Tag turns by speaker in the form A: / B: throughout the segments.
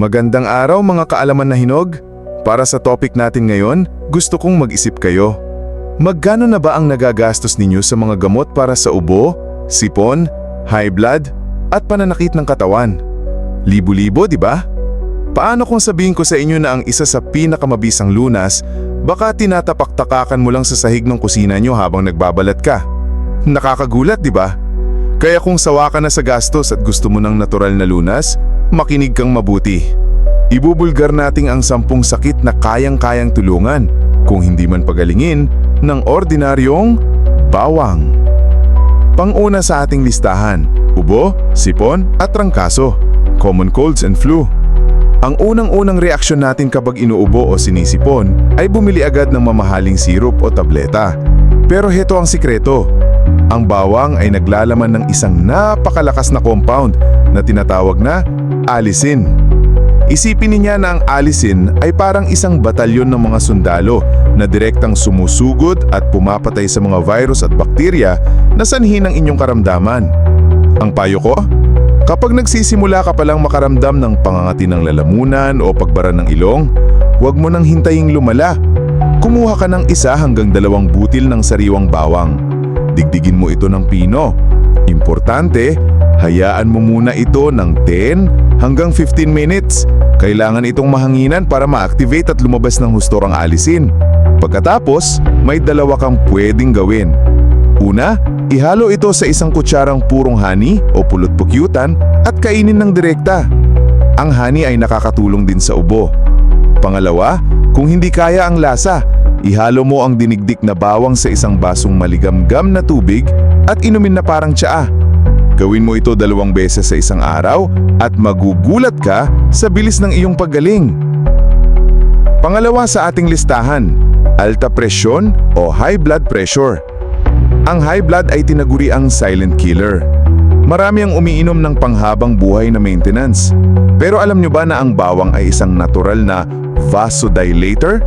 A: Magandang araw mga kaalaman na hinog. Para sa topic natin ngayon, gusto kong mag-isip kayo. Magkano na ba ang nagagastos ninyo sa mga gamot para sa ubo, sipon, high blood, at pananakit ng katawan? Libo-libo, di ba? Paano kung sabihin ko sa inyo na ang isa sa pinakamabisang lunas, baka tinatapak-takakan mo lang sa sahig ng kusina nyo habang nagbabalat ka? Nakakagulat, di ba? Kaya kung sawa ka na sa gastos at gusto mo ng natural na lunas, makinig kang mabuti. Ibubulgar nating ang sampung sakit na kayang-kayang tulungan, kung hindi man pagalingin, ng ordinaryong bawang. Panguna sa ating listahan, ubo, sipon at trangkaso, common colds and flu. Ang unang-unang reaksyon natin kapag inuubo o sinisipon ay bumili agad ng mamahaling sirup o tableta. Pero heto ang sikreto. Ang bawang ay naglalaman ng isang napakalakas na compound na tinatawag na alisin. Isipin niya na ang alisin ay parang isang batalyon ng mga sundalo na direktang sumusugod at pumapatay sa mga virus at bakterya na sanhi ng inyong karamdaman. Ang payo ko? Kapag nagsisimula ka palang makaramdam ng pangangati ng lalamunan o pagbara ng ilong, huwag mo nang hintaying lumala. Kumuha ka ng isa hanggang dalawang butil ng sariwang bawang. Digdigin mo ito ng pino. Importante, hayaan mo muna ito ng 10 hanggang 15 minutes. Kailangan itong mahanginan para ma-activate at lumabas ng husto ang alisin. Pagkatapos, may dalawa kang pwedeng gawin. Una, ihalo ito sa isang kutsarang purong honey o pulot pukyutan at kainin ng direkta. Ang honey ay nakakatulong din sa ubo. Pangalawa, kung hindi kaya ang lasa, ihalo mo ang dinigdik na bawang sa isang basong maligamgam na tubig at inumin na parang tsaa. Gawin mo ito dalawang beses sa isang araw at magugulat ka sa bilis ng iyong paggaling. Pangalawa sa ating listahan, alta presyon o high blood pressure. Ang high blood ay tinaguri ang silent killer. Marami ang umiinom ng panghabang buhay na maintenance. Pero alam nyo ba na ang bawang ay isang natural na vasodilator?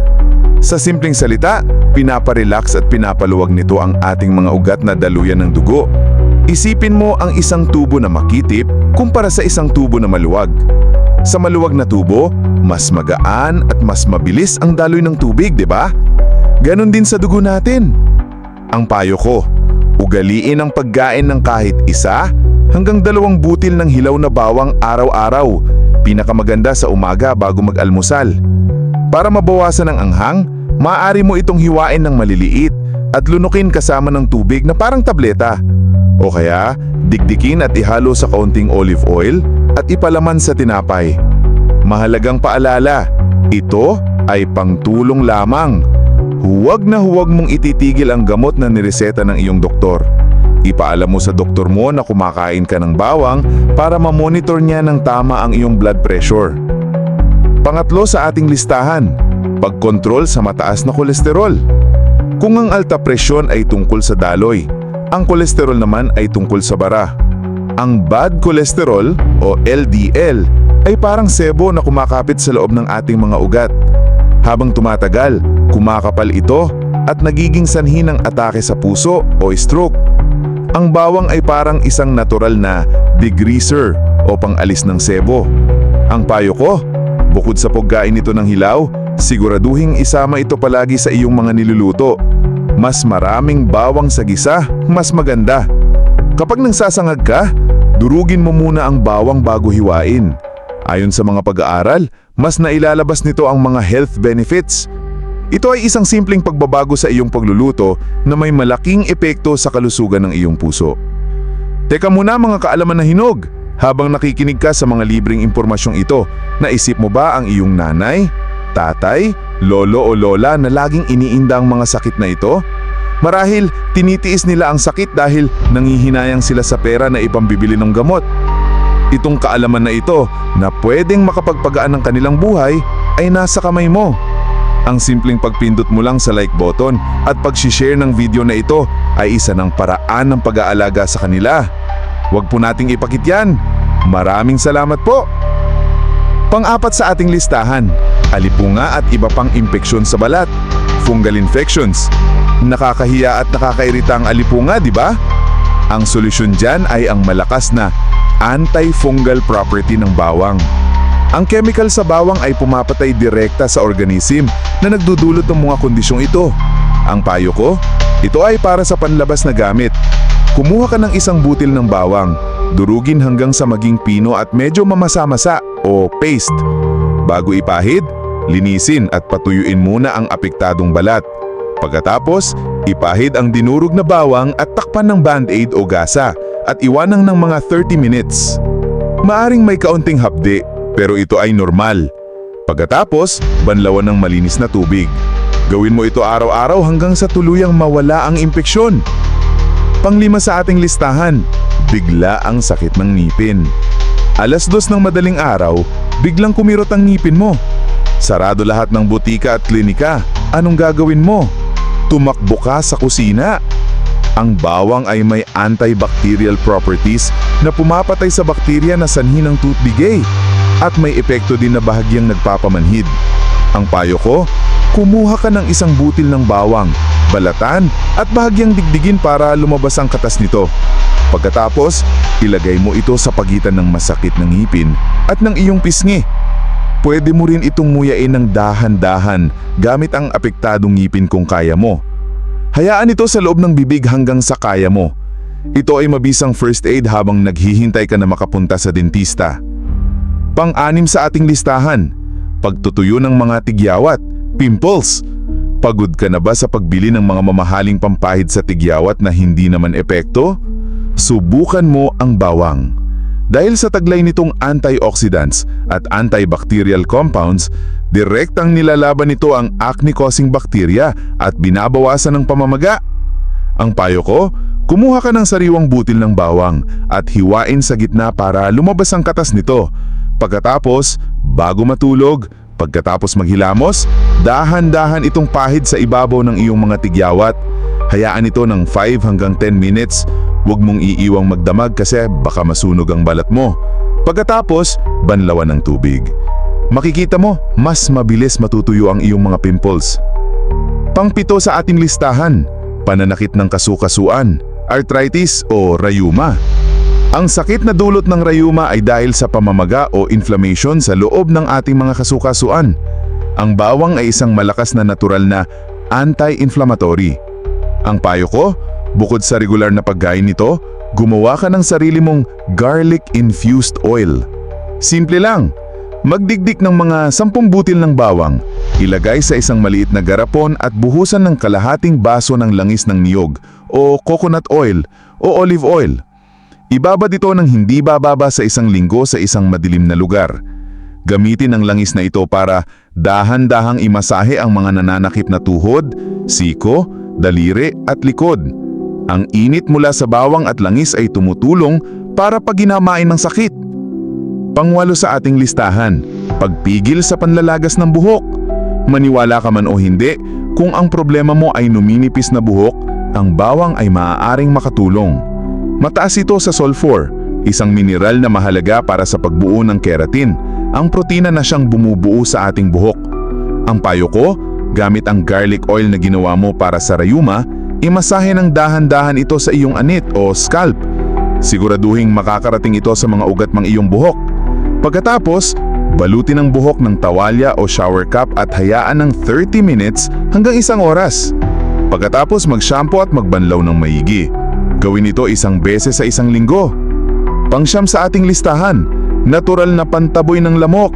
A: Sa simpleng salita, pinaparelax at pinapaluwag nito ang ating mga ugat na daluyan ng dugo. Isipin mo ang isang tubo na makitip kumpara sa isang tubo na maluwag. Sa maluwag na tubo, mas magaan at mas mabilis ang daloy ng tubig, di ba? Ganon din sa dugo natin. Ang payo ko, ugaliin ang pagkain ng kahit isa hanggang dalawang butil ng hilaw na bawang araw-araw, pinakamaganda sa umaga bago mag-almusal. Para mabawasan ang anghang, maaari mo itong hiwain ng maliliit at lunukin kasama ng tubig na parang tableta. O kaya, dikdikin at ihalo sa kaunting olive oil at ipalaman sa tinapay. Mahalagang paalala, ito ay pangtulong lamang. Huwag na huwag mong ititigil ang gamot na nireseta ng iyong doktor. Ipaalam mo sa doktor mo na kumakain ka ng bawang para mamonitor niya ng tama ang iyong blood pressure. Pangatlo sa ating listahan, pagkontrol sa mataas na kolesterol. Kung ang alta presyon ay tungkol sa daloy, ang kolesterol naman ay tungkol sa bara. Ang bad cholesterol o LDL ay parang sebo na kumakapit sa loob ng ating mga ugat. Habang tumatagal, kumakapal ito at nagiging sanhi ng atake sa puso o stroke. Ang bawang ay parang isang natural na degreaser o pangalis ng sebo. Ang payo ko, bukod sa pagkain nito ng hilaw, siguraduhing isama ito palagi sa iyong mga niluluto. Mas maraming bawang sa gisa, mas maganda. Kapag nagsasangag ka, durugin mo muna ang bawang bago hiwain. Ayon sa mga pag-aaral, mas nailalabas nito ang mga health benefits. Ito ay isang simpleng pagbabago sa iyong pagluluto na may malaking epekto sa kalusugan ng iyong puso. Teka muna mga kaalaman na hinog, habang nakikinig ka sa mga libreng impormasyong ito, naisip mo ba ang iyong nanay, tatay, lolo o lola na laging iniinda ang mga sakit na ito? Marahil tinitiis nila ang sakit dahil nangihinayang sila sa pera na ipambibili ng gamot. Itong kaalaman na ito na pwedeng makapagpagaan ng kanilang buhay ay nasa kamay mo. Ang simpleng pagpindot mo lang sa like button at pag-share ng video na ito ay isa ng paraan ng pag-aalaga sa kanila. Huwag po nating ipakit yan. Maraming salamat po! Pang-apat sa ating listahan, alipunga at iba pang impeksyon sa balat, fungal infections. Nakakahiya at nakakairita ang alipunga, di ba? Ang solusyon dyan ay ang malakas na antifungal property ng bawang. Ang chemical sa bawang ay pumapatay direkta sa organism na nagdudulot ng mga kondisyong ito. Ang payo ko, ito ay para sa panlabas na gamit. Kumuha ka ng isang butil ng bawang, durugin hanggang sa maging pino at medyo mamasa-masa o paste. Bago ipahid, linisin at patuyuin muna ang apektadong balat. Pagkatapos, ipahid ang dinurog na bawang at takpan ng band-aid o gasa at iwanang ng mga 30 minutes. Maaring may kaunting hapde, pero ito ay normal. Pagkatapos, banlawan ng malinis na tubig. Gawin mo ito araw-araw hanggang sa tuluyang mawala ang impeksyon. Panglima sa ating listahan, bigla ang sakit ng ngipin. Alas dos ng madaling araw, biglang kumirot ang ngipin mo. Sarado lahat ng butika at klinika. Anong gagawin mo? Tumakbo ka sa kusina. Ang bawang ay may antibacterial properties na pumapatay sa bakterya na sanhi ng tooth decay at may epekto din na bahagyang nagpapamanhid. Ang payo ko, kumuha ka ng isang butil ng bawang, balatan at bahagyang digdigin para lumabas ang katas nito. Pagkatapos, ilagay mo ito sa pagitan ng masakit ng ngipin at ng iyong pisngi. Pwede mo rin itong muyain ng dahan-dahan gamit ang apektadong ngipin kung kaya mo. Hayaan ito sa loob ng bibig hanggang sa kaya mo. Ito ay mabisang first aid habang naghihintay ka na makapunta sa dentista. Pang-anim sa ating listahan, pagtutuyo ng mga tigyawat, pimples. Pagod ka na ba sa pagbili ng mga mamahaling pampahid sa tigyawat na hindi naman epekto? Subukan mo ang bawang. Dahil sa taglay nitong antioxidants at antibacterial compounds, direktang nilalaban nito ang acne-causing bacteria at binabawasan ng pamamaga. Ang payo ko, kumuha ka ng sariwang butil ng bawang at hiwain sa gitna para lumabas ang katas nito. Pagkatapos, bago matulog, pagkatapos maghilamos, dahan-dahan itong pahid sa ibabaw ng iyong mga tigyawat. Hayaan ito ng 5 hanggang 10 minutes. Huwag mong iiwang magdamag kasi baka masunog ang balat mo. Pagkatapos, banlawan ng tubig. Makikita mo, mas mabilis matutuyo ang iyong mga pimples. Pangpito sa ating listahan, pananakit ng kasukasuan, arthritis o rayuma. Ang sakit na dulot ng rayuma ay dahil sa pamamaga o inflammation sa loob ng ating mga kasukasuan. Ang bawang ay isang malakas na natural na anti-inflammatory. Ang payo ko, bukod sa regular na pagkain nito, gumawa ka ng sarili mong garlic-infused oil. Simple lang, Magdigdik ng mga 10 butil ng bawang, ilagay sa isang maliit na garapon at buhusan ng kalahating baso ng langis ng niyog o coconut oil o olive oil. Ibabad ito ng hindi bababa sa isang linggo sa isang madilim na lugar. Gamitin ang langis na ito para dahan-dahang imasahe ang mga nananakit na tuhod, siko, daliri at likod. Ang init mula sa bawang at langis ay tumutulong para paginamain ng sakit. Pangwalo sa ating listahan, pagpigil sa panlalagas ng buhok. Maniwala ka man o hindi, kung ang problema mo ay numinipis na buhok, ang bawang ay maaaring makatulong. Mataas ito sa sulfur, isang mineral na mahalaga para sa pagbuo ng keratin, ang protina na siyang bumubuo sa ating buhok. Ang payo ko, gamit ang garlic oil na ginawa mo para sa rayuma, imasahe ng dahan-dahan ito sa iyong anit o scalp. Siguraduhing makakarating ito sa mga ugat ng iyong buhok. Pagkatapos, balutin ang buhok ng tawalya o shower cap at hayaan ng 30 minutes hanggang isang oras. Pagkatapos mag-shampoo at magbanlaw ng maigi. Gawin ito isang beses sa isang linggo. Pangsyam sa ating listahan, natural na pantaboy ng lamok.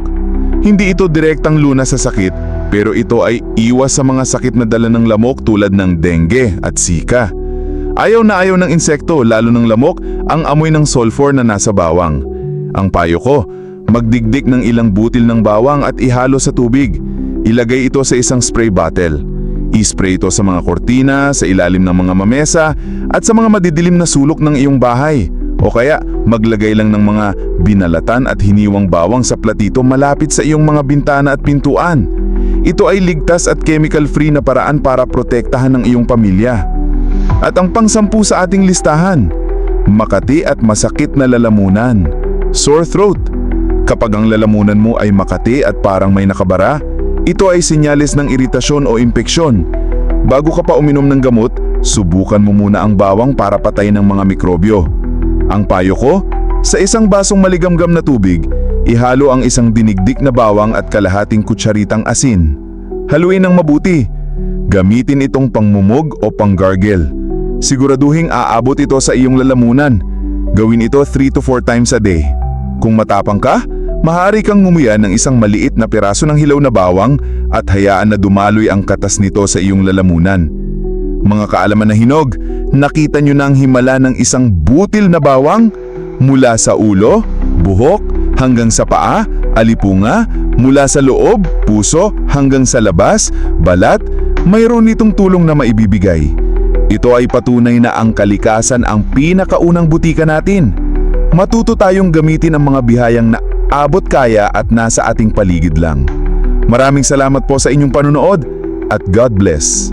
A: Hindi ito direktang luna sa sakit, pero ito ay iwas sa mga sakit na dala ng lamok tulad ng dengue at sika. Ayaw na ayaw ng insekto, lalo ng lamok, ang amoy ng sulfur na nasa bawang. Ang payo ko, Magdigdik ng ilang butil ng bawang at ihalo sa tubig. Ilagay ito sa isang spray bottle. I-spray ito sa mga kortina, sa ilalim ng mga mamesa, at sa mga madidilim na sulok ng iyong bahay. O kaya, maglagay lang ng mga binalatan at hiniwang bawang sa platito malapit sa iyong mga bintana at pintuan. Ito ay ligtas at chemical-free na paraan para protektahan ng iyong pamilya. At ang pangsampu sa ating listahan, makati at masakit na lalamunan, sore throat, Kapag ang lalamunan mo ay makati at parang may nakabara, ito ay senyales ng iritasyon o impeksyon. Bago ka pa uminom ng gamot, subukan mo muna ang bawang para patayin ng mga mikrobyo. Ang payo ko, sa isang basong maligamgam na tubig, Ihalo ang isang dinigdik na bawang at kalahating kutsaritang asin. Haluin ng mabuti. Gamitin itong pangmumog o panggargle. Siguraduhing aabot ito sa iyong lalamunan. Gawin ito 3 to 4 times a day. Kung matapang ka, mahari kang ngumuya ng isang maliit na piraso ng hilaw na bawang at hayaan na dumaloy ang katas nito sa iyong lalamunan. Mga kaalaman na hinog, nakita nyo na ang himala ng isang butil na bawang mula sa ulo, buhok, hanggang sa paa, alipunga, mula sa loob, puso, hanggang sa labas, balat, mayroon nitong tulong na maibibigay. Ito ay patunay na ang kalikasan ang pinakaunang butika natin. Matuto tayong gamitin ang mga bihayang na abot kaya at nasa ating paligid lang. Maraming salamat po sa inyong panunood at God bless.